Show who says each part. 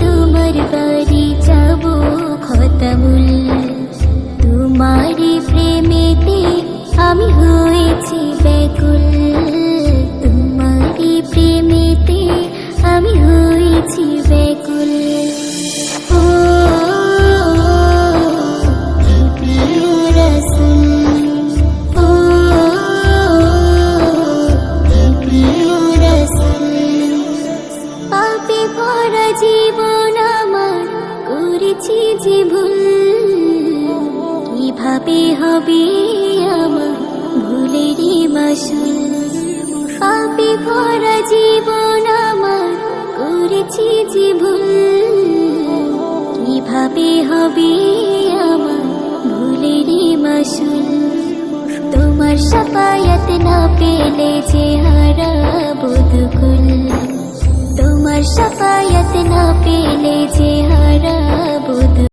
Speaker 1: তোমার বাড়ি তোমারই প্রেমেতে আমি হয়েছি করেছি যে ভুল কীভাবে হবে আমার ভুলের মাসুল পাপে ভরা জীবন আমার করেছি যে ভুল কীভাবে হবে আমার ভুলের মাসুল তোমার সাফায়াত না পেলে যে হারা বধুকুল তোমার সাফায়াত না পেলে